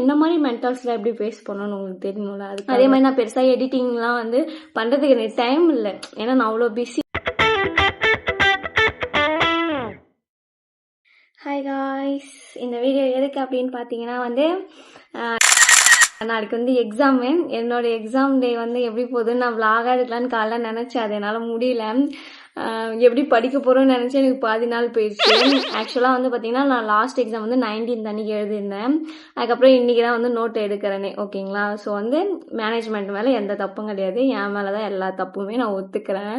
இந்த மாதிரி மென்டல்ஸில் எப்படி ஃபேஸ் பண்ணணும்னு உங்களுக்கு தெரியணும்ல அது அதே மாதிரி நான் பெருசாக எடிட்டிங்லாம் வந்து பண்ணுறதுக்கு எனக்கு டைம் இல்லை. ஏன்னா நான் அவ்வளோ பிஸி ஹாய் காய்ஸ் இந்த வீடியோ எதுக்கு அப்படின்னு பார்த்தீங்கன்னா வந்து நாளைக்கு வந்து எக்ஸாமு என்னோட எக்ஸாம் டே வந்து எப்படி போகுதுன்னு நான் vlog-ஆ எடுக்கலான்னு காலைல நினச்சேன். அது என்னால் முடியல. எப்படி படிக்க போகிறோன்னு நினச்சி எனக்கு பாதி நாள் போயிடுச்சு. ஆக்சுவலாக வந்து பார்த்தீங்கன்னா நான் லாஸ்ட் எக்ஸாம் வந்து நைன்டீன் அன்னைக்கு எழுதியிருந்தேன். அதுக்கப்புறம் இன்றைக்கி தான் வந்து நோட் எடுக்கிறேனே ஓகேங்களா? ஸோ வந்து மேனேஜ்மெண்ட் மேலே எந்த தப்பும் கிடையாது. என் மேலே தான் எல்லா தப்புமே நான் ஒத்துக்கிறேன்.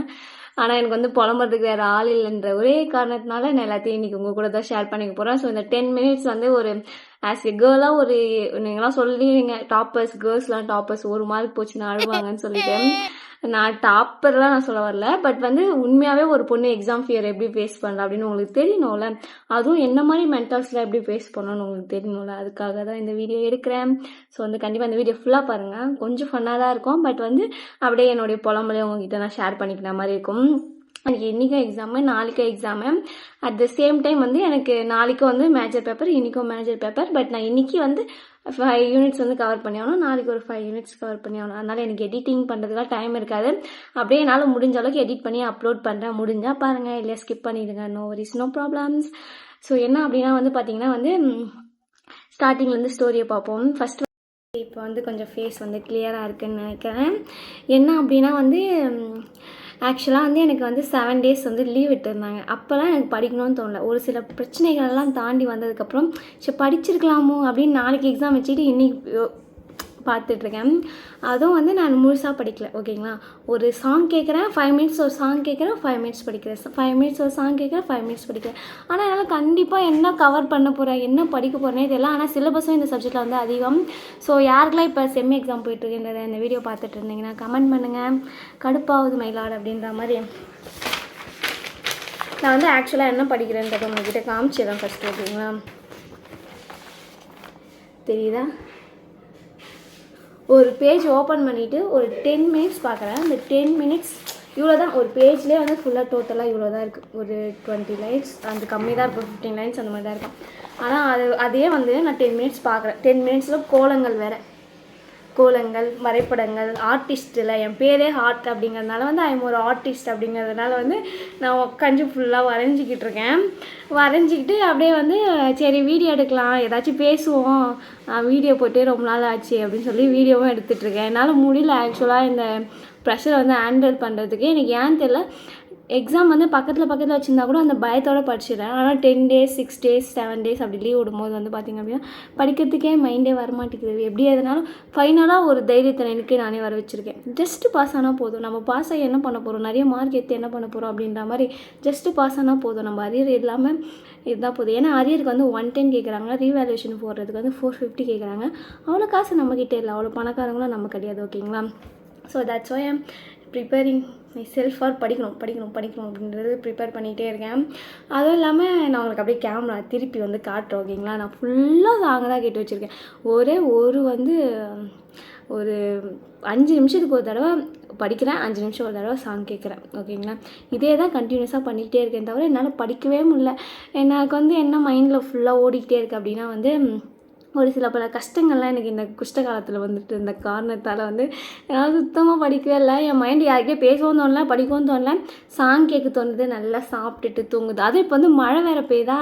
ஆனால் எனக்கு வந்து புலம்புறதுக்கு வேறு ஆள் இல்லைன்ற ஒரே காரணத்தினால நான் எல்லாத்தையும் இன்னைக்கு உங்கள் கூட தான் ஷேர் பண்ணிக்க போகிறேன் ஸோ இந்த டென் மினிட்ஸ் வந்து ஒரு ஆஸ் எ கேர்ளாக ஒரு நீங்களாம் சொல்லிடுவீங்க டாப்பர்ஸ் கேர்ள்ஸ்லாம் டாப்பர்ஸ் ஒரு மார்க் போச்சுன்னா அழுவாங்கன்னு சொல்லிட்டு. நான் டாப்பர்லாம் நான் சொல்ல வரல. பட் வந்து உண்மையாகவே ஒரு பொண்ணு எக்ஸாம் ஃபியர் எப்படி ஃபேஸ் பண்ணுறா அப்படின்னு உங்களுக்கு தெரியணும்ல. அதுவும் என்ன மாதிரி மென்டல்ஸில் எப்படி ஃபேஸ் பண்ணணும்னு உங்களுக்கு தெரியணும்ல. அதுக்காக தான் இந்த வீடியோ எடுக்கிறேன். ஸோ வந்து கண்டிப்பாக இந்த வீடியோ ஃபுல்லாக பாருங்கள் கொஞ்சம் ஃபன்னாக தான் இருக்கும். பட் வந்து அப்படியே என்னுடைய புலம்பலையும் உங்ககிட்ட நான் ஷேர் பண்ணிக்கிற மாதிரி இருக்கும். எனக்கு இன்றைக்கும் எக்ஸாமு நாளைக்கும் exam at the same time வந்து எனக்கு நாளைக்கும் வந்து மேஜர் பேப்பர் இன்றைக்கும் மேஜர் பேப்பர் பட் நான் இன்னைக்கு வந்து ஃபைவ் யூனிட்ஸ் வந்து கவர் பண்ணி ஆகணும். நாளைக்கு ஒரு ஃபைவ் யூனிட்ஸ் கவர் பண்ணி ஆகணும். அதனால் எனக்கு எடிட்டிங் பண்ணுறதுக்குலாம் டைம் இருக்காது. அப்படியே என்னால் முடிஞ்ச அளவுக்கு எடிட் பண்ணி அப்லோட் பண்ணுறேன் முடிஞ்சால் பாருங்கள் இல்லையா ஸ்கிப் பண்ணிடுங்க. No worries no problems so என்ன அப்படின்னா வந்து பார்த்தீங்கன்னா வந்து ஸ்டார்டிங்லேருந்து ஸ்டோரியை பார்ப்போம். ஃபஸ்ட் இப்போ வந்து கொஞ்சம் ஃபேஸ் வந்து கிளியராக இருக்குன்னு நினைக்கிறேன். என்ன அப்படின்னா வந்து ஆக்சுவலாக வந்து எனக்கு வந்து செவன் டேஸ் வந்து லீவ் விட்டுருந்தாங்க. அப்போல்லாம் எனக்கு படிக்கணும்னு தோணல. ஒரு சில பிரச்சனைகள்லாம் தாண்டி வந்ததுக்கப்புறம் சரி படிச்சிருக்கலாமோ அப்படின்னு நாளைக்கு எக்ஸாம் வச்சுட்டு இன்றைக்கி பார்த்துட்ருக்கேன். அதுவும் வந்து நான் முழுசாக படிக்கல ஓகேங்களா? ஒரு சாங் கேட்குறேன் ஃபைவ் மினிட்ஸ் ஒரு சாங் கேட்குறேன் ஃபைவ் மினிட்ஸ் படிக்கிறேன். ஃபைவ் மினிட்ஸ் ஒரு சாங் கேட்குறேன் ஃபைவ் மினிட்ஸ் படிக்கிறேன். ஆனால் என்னால் கண்டிப்பாக என்ன கவர் பண்ண போகிறேன் என்ன படிக்க போகிறேனே தெரியல. ஆனால் சிலபஸும் இந்த சப்ஜெக்டில் வந்து அதிகம். ஸோ யாருக்கெல்லாம் இப்போ செம் எக்ஸாம் போயிட்டுருக்கின்றத இந்த வீடியோ பார்த்துட்டு இருந்தீங்கன்னா கமெண்ட் பண்ணுங்கள் கடுப்பாகுது மயிலாடு அப்படின்ற மாதிரி. நான் வந்து ஆக்சுவலாக என்ன படிக்கிறேன்றதை உங்ககிட்ட காமிச்சிடறேன் ஃபஸ்ட்டு ஓகேங்களா? தெரியுதா? ஒரு பேஜ் ஓப்பன் பண்ணிவிட்டு ஒரு டென் மினிட்ஸ் பார்க்குறேன். அந்த டென் மினிட்ஸ் இவ்வளோ தான் ஒரு பேஜ்லேயே வந்து ஃபுல்லாக டோட்டலாக இவ்வளோ தான் இருக்குது ஒரு டுவெண்ட்டி லைன்ஸ் அந்த கம்மி தான் இருக்கும். ஃபிஃப்டீன் லைன்ஸ் அந்த மாதிரி தான் இருக்கும். ஆனால் அது அதே வந்து நான் டென் மினிட்ஸ் பார்க்குறேன். டென் மினிட்ஸில் கோலங்கள் வேறு. கோலங்கள் வரைபடங்கள் ஆர்டிஸ்ட்டில் என் பேரே ஆர்ட் அப்படிங்கிறதுனால வந்து ஐம் ஒரு ஆர்டிஸ்ட் அப்படிங்கிறதுனால வந்து நான் உட்காந்து ஃபுல்லாக வரைஞ்சிக்கிட்டு இருக்கேன். வரைஞ்சிக்கிட்டு அப்படியே வந்து சரி வீடியோ எடுக்கலாம். ஏதாச்சும் பேசுவோம். வீடியோ போட்டு ரொம்ப நாள் ஆச்சு அப்படின்னு சொல்லி வீடியோவும் எடுத்துகிட்ருக்கேன் என்னால் முடியல ஆக்சுவலாக இந்த ப்ரெஷரை வந்து ஹேண்டில் பண்ணுறதுக்கு எனக்கு ஏன் தெரியல. எக்ஸாம் வந்து பக்கத்தில் பக்கத்தில் வச்சுருந்தா கூட அந்த பயத்தோட படிச்சிடுறேன். ஆனால் ten days six days seven days அப்படி லீவ் விடும்போது வந்து பார்த்திங்க அப்படின்னா படிக்கிறதுக்கே மைண்டே வரமாட்டேங்குது. எப்படி எதுனாலும் ஃபைனலாக ஒரு தைரியத்தை எனக்கே நானே வர வச்சுருக்கேன். ஜஸ்ட்டு பாஸ் ஆனால் போதும். நம்ம பாஸ் ஆகி என்ன பண்ண போகிறோம் நிறைய மார்க் எடுத்து என்ன பண்ண போகிறோம் அப்படின்ற மாதிரி ஜஸ்ட்டு பாஸ் ஆனால் போதும். நம்ம அரியர் இல்லாமல் இதுதான் போதும். ஏன்னா அரியருக்கு வந்து ஒன் டென் கேட்குறாங்க ரீவேல்யூஷன் போடுறதுக்கு வந்து ஃபோர் ஃபிஃப்டி கேட்குறாங்க அவ்வளோ காசு நம்மக்கிட்ட இல்லை. அவ்வளோ பணக்காரங்களும் நம்ம கிடையாது. ஓகேங்களா so that's why I'm preparing myself for படிக்கணும் படிக்கணும் படிக்கணும் அப்படின்றது ப்ரிப்பேர் பண்ணிகிட்டே இருக்கேன். அதுவும் இல்லாமல் நான் உங்களுக்கு அப்படியே கேமரா திருப்பி வந்து காட்டுறேன் ஓகேங்களா நான் ஃபுல்லாக சாங் தான் கேட்டு வச்சுருக்கேன். ஒரே ஒரு வந்து ஒரு அஞ்சு நிமிஷத்துக்கு ஒரு தடவை படிக்கிறேன் அஞ்சு நிமிஷம் ஒரு தடவை சாங் கேட்குறேன் ஓகேங்களா இதே தான் கண்டினியூஸாக பண்ணிக்கிட்டே இருக்கேன் தவிர என்னால் படிக்கவே முடில எனக்கு வந்து என்ன மைண்டில் ஃபுல்லாக ஓடிக்கிட்டே இருக்குது அப்படின்னா வந்து ஒரு சில பல கஷ்டங்கள்லாம் எனக்கு இந்த குஷ்ட காலத்தில் வந்துட்டு இந்த காரணத்தால் வந்து என்னால் சுத்தமாக படிக்கவே இல்லை. என் மைண்ட் யாருக்கே பேசவும் தோணல படிக்கவும் தோணல. சாங் கேட்க தோணுது நல்லா சாப்பிட்டுட்டு தூங்குது. அது இப்போ வந்து மழை வேற பெய்யுதா?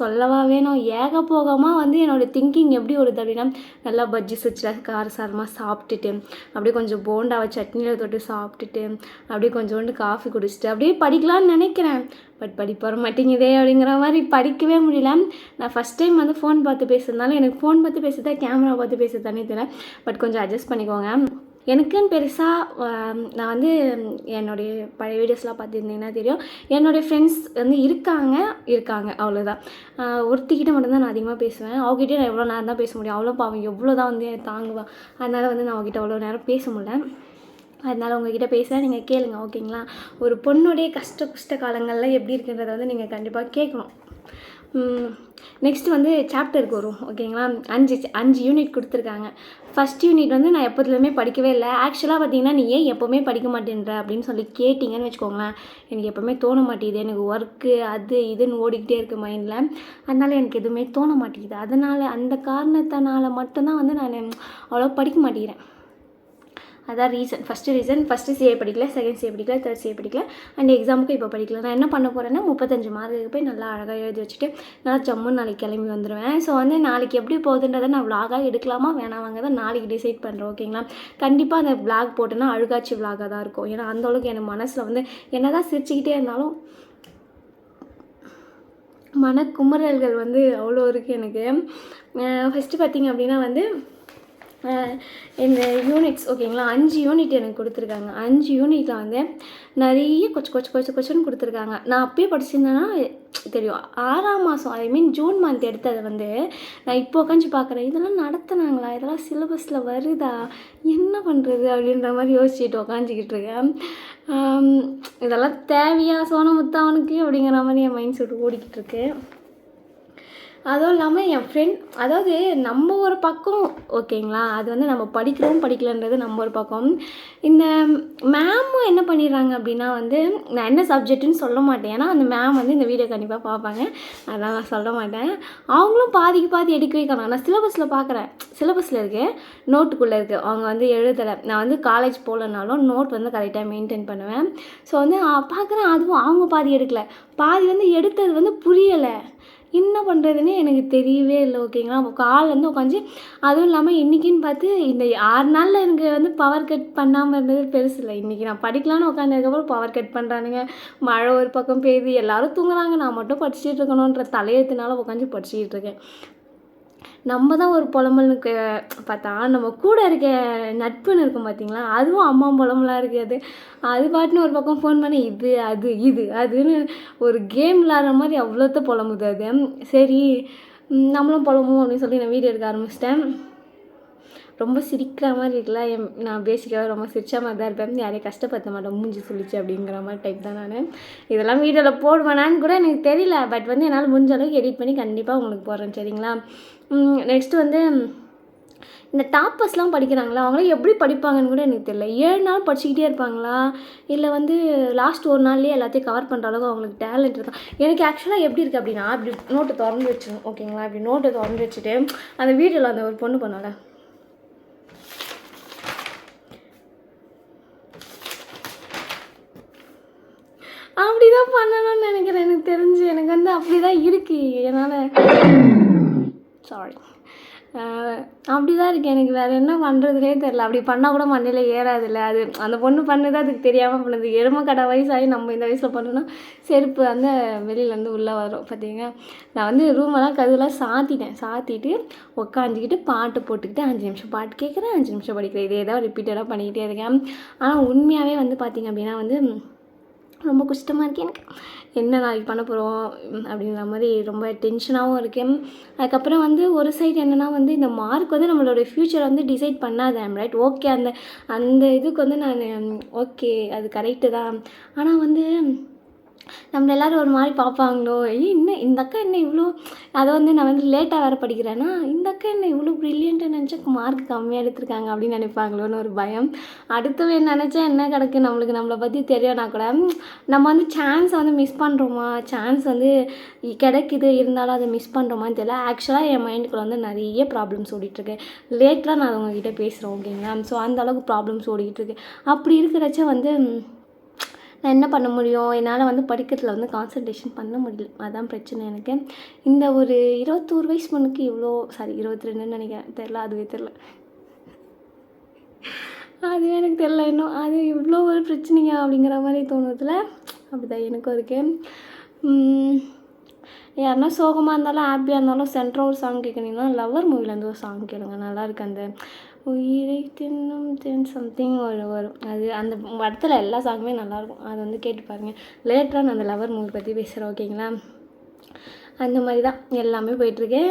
சொல்லவா வேணும். ஏக போகமாக வந்து என்னோடய திங்கிங் எப்படி வருது அப்படின்னா நல்லா பஜ்ஜி சுவிட்சில் காரசாரமாக சாப்பிட்டுட்டு அப்படியே கொஞ்சம் போண்டாவை சட்னியில் தொட்டு சாப்பிட்டுட்டு அப்படியே கொஞ்சோண்டு காஃபி குடிச்சிட்டு அப்படியே படிக்கலாம்னு நினைக்கிறேன். பட் படிப்பு வர மாட்டேங்குதே அப்படிங்கிற மாதிரி படிக்கவே முடியல. நான் ஃபஸ்ட் டைம் வந்து ஃபோன் பார்த்து பேசுறதுனால எனக்கு ஃபோன் பார்த்து பேசுறதா கேமரா பார்த்து பேசுறதானே தெரியல. பட் கொஞ்சம் அட்ஜஸ்ட் பண்ணிக்கோங்க. எனக்குன்னு பெருசாக நான் வந்து என்னுடைய பழைய வீடியோஸ்லாம் பார்த்துருந்தீங்கன்னா தெரியும்? என்னுடைய ஃப்ரெண்ட்ஸ் வந்து இருக்காங்க இருக்காங்க அவ்வளோதான் ஒருத்திக்கிட்ட மட்டும்தான் நான் அதிகமாக பேசுவேன். அவகிட்டே நான் எவ்வளோ நேரம் தான் பேச முடியும்? அவ்வளோ பாவம் எவ்வளோ தான் வந்து தாங்குவா. அதனால் வந்து நான் அவகிட்ட அவ்வளோ நேரம் பேச முடியல. அதனால் உங்ககிட்ட பேச நீங்கள் கேளுங்க ஓகேங்களா? ஒரு பொண்ணுடைய கஷ்ட குஷ்ட காலங்களில் எப்படி இருக்குன்றதை வந்து நீங்கள் கண்டிப்பாக கேட்கணும் நெக்ஸ்ட் வந்து சாப்டருக்கு வரும் ஓகேங்களா? அஞ்சு அஞ்சு யூனிட் கொடுத்துருக்காங்க. ஃபஸ்ட் யூனிட் வந்து நான் எப்போதுலேயுமே படிக்கவே இல்லை. ஆக்சுவலாக பார்த்தீங்கன்னா நீ ஏன் எப்போவுமே படிக்க மாட்டேன்ற அப்படின்னு சொல்லி கேட்டிங்கன்னு வச்சுக்கோங்களேன். எனக்கு எப்போவுமே தோண மாட்டேங்குது. எனக்கு ஒர்க்கு அது இதுன்னு ஓடிக்கிட்டே இருக்குது மைண்டில் அதனால் எனக்கு எதுவுமே தோண மாட்டேங்குது. அதனால் அந்த காரணத்தினால மட்டும்தான் வந்து நான் அவ்வளோ படிக்க மாட்டேங்கிறேன். அதான் reason first reason first CA படிக்கல செகண்ட் சிஏ படிக்கல தேர்ட் சிஏ படிக்கல. அண்ட் எக்ஸாமுக்கு இப்போ படிக்கல. நான் என்ன பண்ண போகிறேன்னா முப்பத்தஞ்சு மார்க்குக்கு போய் நல்லா அழகாக எழுதி வச்சுட்டு நான் ஜம்முன்னு நாளைக்கு கிளம்பி வந்துடுவேன் ஸோ வந்து நாளைக்கு எப்படி போகுதுன்றதை நான் விலாகாக எடுக்கலாமா வேணாமாங்க தான் நாளைக்கு டிசைட் பண்ணுறேன் ஓகேங்களா கண்டிப்பாக அந்த விளாக் போட்டேன்னா அழுகாட்சி விளாகாக தான் இருக்கும். ஏன்னா அந்தளவுக்கு எனக்கு மனசில் வந்து என்ன தான் சிரிச்சுக்கிட்டே இருந்தாலும் மனக்குமுறல்கள் வந்து அவ்வளோ இருக்குது எனக்கு. ஃபஸ்ட்டு பார்த்தீங்க அப்படின்னா வந்து இந்த யூனிட்ஸ் ஓகேங்களா அஞ்சு யூனிட் எனக்கு கொடுத்துருக்காங்க. அஞ்சு யூனிட்டில் வந்து நிறைய கொச்சு கொச்சு கொச்சு கொச்சுன்னு கொடுத்துருக்காங்க. நான் அப்பயே படிச்சிருந்தேன்னா தெரியும். ஆறாம் மாதம் ஐ மீன் ஜூன் மந்த் எடுத்ததை வந்து நான் இப்போ உட்காந்து பார்க்குறேன். இதெல்லாம் நடத்துனாங்களா? இதெல்லாம் சிலபஸில் வருதா? என்ன பண்ணுறது அப்படின்ற மாதிரி யோசிச்சுட்டு உக்காந்துக்கிட்டு இருக்கேன். இதெல்லாம் தேவையா? சோனமுத்தா அவனுக்கு அப்படிங்கிற மாதிரி என் மைண்ட் செட் ஓடிக்கிட்டு இருக்கு. அதுவும் இல்லாமல் என் ஃப்ரெண்ட் அதாவது நம்ம ஒரு பக்கம் ஓகேங்களா அது வந்து நம்ம படிக்கிறோம் படிக்கலன்றது நம்ம ஒரு பக்கம். இந்த மேமும் என்ன பண்ணிடுறாங்க அப்படின்னா வந்து நான் என்ன சப்ஜெக்ட்டுன்னு சொல்ல மாட்டேன். ஏன்னா அந்த மேம் வந்து இந்த வீடியோ கண்டிப்பாக பார்ப்பாங்க. அதெல்லாம் நான் சொல்ல மாட்டேன். அவங்களும் பாதிக்கு பாதி எடுக்கவே காணும் நான் சிலபஸில் பார்க்குறேன். சிலபஸில் இருக்கு. நோட்டுக்குள்ளே இருக்குது அவங்க வந்து எழுதலை. நான் வந்து காலேஜ் போகலனாலும் நோட் வந்து கரெக்டாக மெயின்டைன் பண்ணுவேன். ஸோ வந்து பார்க்குறேன் அதுவும் அவங்க பாதி எடுக்கலை. பாதி வந்து எடுத்தது வந்து புரியலை. என்ன பண்ணுறதுன்னே எனக்கு தெரியவே இல்லை ஓகேங்களா கால் வந்து உட்காந்து அதுவும் இல்லாமல் இன்றைக்கின்னு பார்த்து இந்த ஆறு நாளில் எனக்கு வந்து பவர் கட் பண்ணாமல் இருந்தது பெருசு இல்லை. இன்றைக்கி நான் படிக்கலான்னு உட்காந்துருக்கப்புறம் பவர் கட் பண்ணுறானுங்க மழை ஒரு பக்கம் பெய்யுது. எல்லாரும் தூங்குறாங்க. நான் மட்டும் படிச்சுட்டு இருக்கணுன்ற தலையெழுத்துனால உட்காந்து படிச்சுக்கிட்டு இருக்கேன். நம்ம தான் ஒரு புலம்பலுக்கு பார்த்தா நம்ம கூட இருக்க நட்புன்னு இருக்கும் பார்த்தீங்களா அதுவும் அம்மா புலம்பலாக இருக்குது. அது பாட்டுன்னு ஒரு பக்கம் ஃபோன் பண்ணி இது அது இது அதுன்னு ஒரு கேம் விளாட்ற மாதிரி அவ்வளோத்த புலம்புது அது. சரி நம்மளும் புலம்பும் அப்படின்னு சொல்லி நான் வீடியோ எடுக்க ஆரம்பிச்சிட்டேன். ரொம்ப சிரிக்கிற மாதிரி இருக்குல்ல என் நான் பேசிக்காக ரொம்ப சிரிச்ச மாதிரி தான் இருப்பேன். யாரையும் கஷ்டப்படுத்த மாட்டேன். மூஞ்சி சொல்லிச்சு அப்படிங்கிற மாதிரி டைப் தான் நான். இதெல்லாம் வீடியோவில் போடுவேனான்னு கூட எனக்கு தெரியல. பட் வந்து என்னால் முடிஞ்ச அளவுக்கு எடிட் பண்ணி கண்டிப்பாக உங்களுக்கு போடுறேன். சரிங்களா? நெக்ஸ்ட் வந்து இந்த டாப்பர்ஸ்லாம் படிக்கிறாங்களா? அவங்களாம் எப்படி படிப்பாங்கன்னு கூட எனக்கு தெரியல. ஏழு நாள் படிச்சுக்கிட்டே இருப்பாங்களா? இல்லை வந்து லாஸ்ட் ஒரு நாள்லேயே எல்லாத்தையும் கவர் பண்ணுற அளவுக்கு அவங்களுக்கு டேலண்ட் இருக்கா? எனக்கு ஆக்சுவலாக எப்படி இருக்குது அப்படின்னா அப்படி நோட்டை திறந்து வச்சிடணும் ஓகேங்களா அப்படி நோட்டை திறந்து வச்சுட்டு அந்த வீடியோவில் அந்த ஒரு பொண்ணு பண்ணல அப்படிதான் பண்ணணும்னு நினைக்கிறேன். எனக்கு தெரிஞ்சு எனக்கு வந்து அப்படிதான் இருக்கு. என்னால் சாரி அப்படி தான் இருக்கு. எனக்கு வேறு என்ன பண்ணுறதுனே தெரில அப்படி பண்ணால் கூட மண்டையில் ஏறாதுல்ல. அது அந்த பொண்ணு பண்ணுது அதுக்கு தெரியாமல் பண்ணுது. எருமை கடை வயசாகி நம்ம இந்த வயசில் பண்ணோன்னா செருப்பு அந்த வெளியிலேருந்து உள்ளே வரும் பார்த்தீங்க நான் வந்து ரூமெல்லாம் கதவுலாம் சாத்திட்டேன். சாத்திட்டு உட்காந்துக்கிட்டு பாட்டு போட்டுக்கிட்டு அஞ்சு நிமிஷம் பாட்டு கேட்குறேன் அஞ்சு நிமிஷம் படிக்கிறேன். இதே தான் ரிப்பீட்டடாக பண்ணிக்கிட்டே இருக்கேன். ஆனால் உண்மையாகவே வந்து பார்த்திங்க அப்படின்னா வந்து ரொம்ப கஷ்டமாக இருக்கேன் எனக்கு என்ன நாளைக்கு பண்ண போகிறோம் அப்படிங்கிற மாதிரி ரொம்ப டென்ஷனாகவும் இருக்கேன் அதுக்கப்புறம் வந்து ஒரு சைடு என்னென்னா வந்து இந்த மார்க் வந்து நம்மளோட ஃப்யூச்சரை வந்து டிசைட் பண்ணாத ரைட் ஓகே அந்த அந்த இதுக்கு வந்து நான் ஓகே அது கரெக்டு தான். ஆனால் வந்து நம்மளை எல்லோரும் ஒரு மாதிரி பார்ப்பாங்களோ? ஏய் என்ன இந்த அக்கா என்ன இவ்வளோ அதை வந்து நான் வந்து லேட்டாக வேறு படிக்கிறேன்னா இந்த அக்கா என்ன இவ்வளோ ப்ரில்லியண்ட்டாக நினச்சா மார்க் கம்மியாக எடுத்திருக்காங்க அப்படின்னு நினைப்பாங்களோன்னு ஒரு பயம். அடுத்தவே நினச்சா என்ன கிடக்கு நம்மளுக்கு நம்மளை பற்றி தெரியும்னா கூட நம்ம வந்து சான்ஸ் வந்து மிஸ் பண்ணுறோமா சான்ஸ் வந்து கிடைக்குது இருந்தாலும் அதை மிஸ் பண்ணுறோமான்னு தெரியல. ஆக்சுவலாக என் மைண்டுக்குள்ள வந்து நிறைய ப்ராப்ளம்ஸ் ஓடிட்டுருக்கு. லேட்டராக நான் உங்ககிட்ட பேசுகிறேன் ஓகேங்களா ஸோ அந்த அளவுக்கு ப்ராப்ளம்ஸ் ஓடிக்கிட்டு இருக்கு. அப்படி இருக்கிறச்ச வந்து நான் என்ன பண்ண முடியும்? என்னால் வந்து படிக்கிறதுல வந்து கான்சன்ட்ரேஷன் பண்ண முடியல. அதுதான் பிரச்சனை எனக்கு. இந்த ஒரு இருபத்தோரு வயசு பொண்ணுக்கு இவ்வளோ சாரி இருபத்தி ரெண்டுன்னு நினைக்கிறேன். தெரில அதுவே தெரில அதுவே எனக்கு தெரில இன்னும். அது இவ்வளோ ஒரு பிரச்சனையா அப்படிங்கிற மாதிரி தோணுதுல. அப்படிதான் எனக்கும் இருக்குது யாருன்னா சோகமாக இருந்தாலும் ஹாப்பியாக இருந்தாலும் சென்ட்ரல் ஒரு சாங் கேட்குறீங்கன்னா லவர் மூவிலேருந்து ஒரு சாங் கேளுங்க. நல்லாயிருக்கு அந்த உயிரை தின்னும் தென் சம்திங் ஒரு வரும் அது அந்த படத்தில் எல்லா சாங்குமே நல்லாயிருக்கும் அது வந்து கேட்டு பாருங்கள் லேட்டராக நான் அந்த லவர் மூவி பற்றி பேசுகிறேன் ஓகேங்களா அந்த மாதிரி தான் எல்லாமே போயிட்டுருக்கு.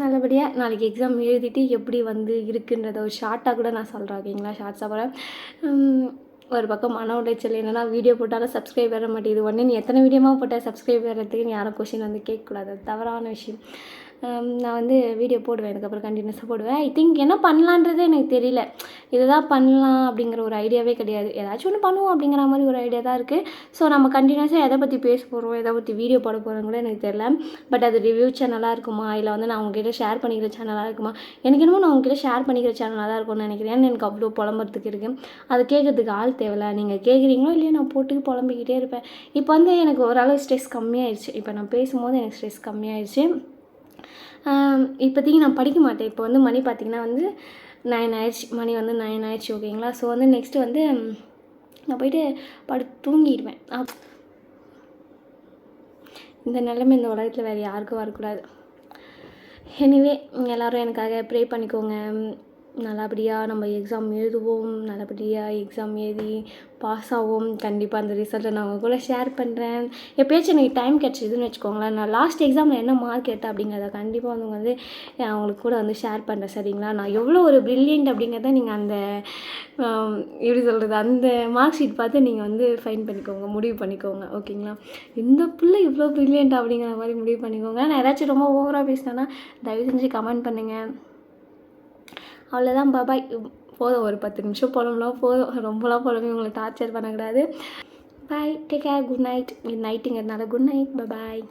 நல்லபடியாக நாளைக்கு எக்ஸாம் எழுதிட்டு எப்படி வந்து இருக்குன்றத ஒரு ஷார்ட்டாக கூட நான் சொல்கிறேன் ஓகேங்களா ஷார்ட்ஸாக போகிறேன் ஒரு பக்கம் மன உளைச்சல் என்னென்னா வீடியோ போட்டாலும் சப்ஸ்கிரைப் வர மாட்டேங்குது. ஒன்று நீ எத்தனை வீடியோமாக போட்டால் சப்ஸ்கிரைப் வர்றதுக்கு யாரும் கொஷின் வந்து கேட்கக்கூடாது. தவறான விஷயம். நான் வந்து வீடியோ போடுவேன் இதுக்கப்புறம் கண்டினியூஸாக போடுவேன். ஐ திங்க் என்ன பண்ணலான்றது எனக்கு தெரியல. இதுதான் பண்ணலாம் அப்படிங்கிற ஒரு ஐடியாவே கிடையாது. ஏதாச்சும் ஒன்று பண்ணுவோம் அப்படிங்கிற மாதிரி ஒரு ஐடியா தான் இருக்குது ஸோ நம்ம கண்டினியூஸாக எதை பற்றி பேச போகிறோம் எதை பற்றி வீடியோ போட போகிறோம் கூட எனக்கு தெரியல. பட் அது ரிவ்யூ சேனலாக இருக்குமா? இல்லை வந்து நான் உங்ககிட்ட ஷேர் பண்ணிக்கிற சேனலாக இருக்குமா? எனக்கு என்னமோ நான் உங்ககிட்ட ஷேர் பண்ணிக்கிற சேனலாக தான் இருக்கும்னு நினைக்கிறேன். எனக்கு அவ்வளோ புலம்புறதுக்கு இருக்குது அது கேட்கறதுக்கு ஆள் தேவையில்ல. நீங்கள் கேட்குறீங்களோ இல்லையோ நான் போட்டு புலம்பிக்கிட்டே இருப்பேன். இப்போ வந்து எனக்கு ஓரளவு ஸ்ட்ரெஸ் கம்மியாயிடுச்சு இப்போ நான் பேசும்போது எனக்கு ஸ்ட்ரெஸ் கம்மியாயிடுச்சு இப்போதைக்கு நான் படிக்க மாட்டேன். இப்போ வந்து மணி பார்த்திங்கன்னா வந்து நைன் ஆயிடுச்சு. மணி வந்து நைன் ஆயிடுச்சு ஓகேங்களா ஸோ வந்து நெக்ஸ்ட்டு வந்து நான் போயிட்டு படு தூங்கிடுவேன். அப் இந்த நிலைமை இந்த உலகத்தில் வேறு யாருக்கும் வரக்கூடாது. எனிவே எல்லோரும் எனக்காக ப்ரே பண்ணிக்கோங்க. நல்லபடியாக நம்ம எக்ஸாம் எழுதுவோம் நல்லபடியாக எக்ஸாம் எழுதி பாஸ் ஆகும் கண்டிப்பாக அந்த ரிசல்ட்டை நான் உங்கள் கூட ஷேர் பண்ணுறேன் எப்பயாச்சும் எனக்கு டைம் கிடச்சிதுன்னு வச்சுக்கோங்களேன். நான் லாஸ்ட் எக்ஸாமில் என்ன மார்க் எடுத்தேன் அப்படிங்கிறத கண்டிப்பாக வந்து வந்து நான் கூட வந்து ஷேர் பண்ணுறேன் சரிங்களா? நான் எவ்வளோ ஒரு ப்ரில்லியன்ட் அப்படிங்கிறத நீங்கள் அந்த எப்படி சொல்கிறது அந்த மார்க் ஷீட் பார்த்து நீங்கள் வந்து ஃபைன் பண்ணிக்கோங்க முடிவு பண்ணிக்கோங்க ஓகேங்களா? இந்த பிள்ளை இவ்வளோ ப்ரில்லியன்ட் அப்படிங்கிற மாதிரி முடிவு பண்ணிக்கோங்க. நான் ஏதாச்சும் ரொம்ப ஓவராக பேசினேன்னா தயவு செஞ்சு கமெண்ட் பண்ணுங்கள் அவ்வளோதான் பாபாய் போதும் ஒரு பத்து நிமிஷம் புலம்புலாம் போதும். ரொம்பலாம் புலம்பி உங்களை டார்ச்சர் பண்ணக்கூடாது. Bye take care good night நைட்டுங்கிறதுனால good night பாய்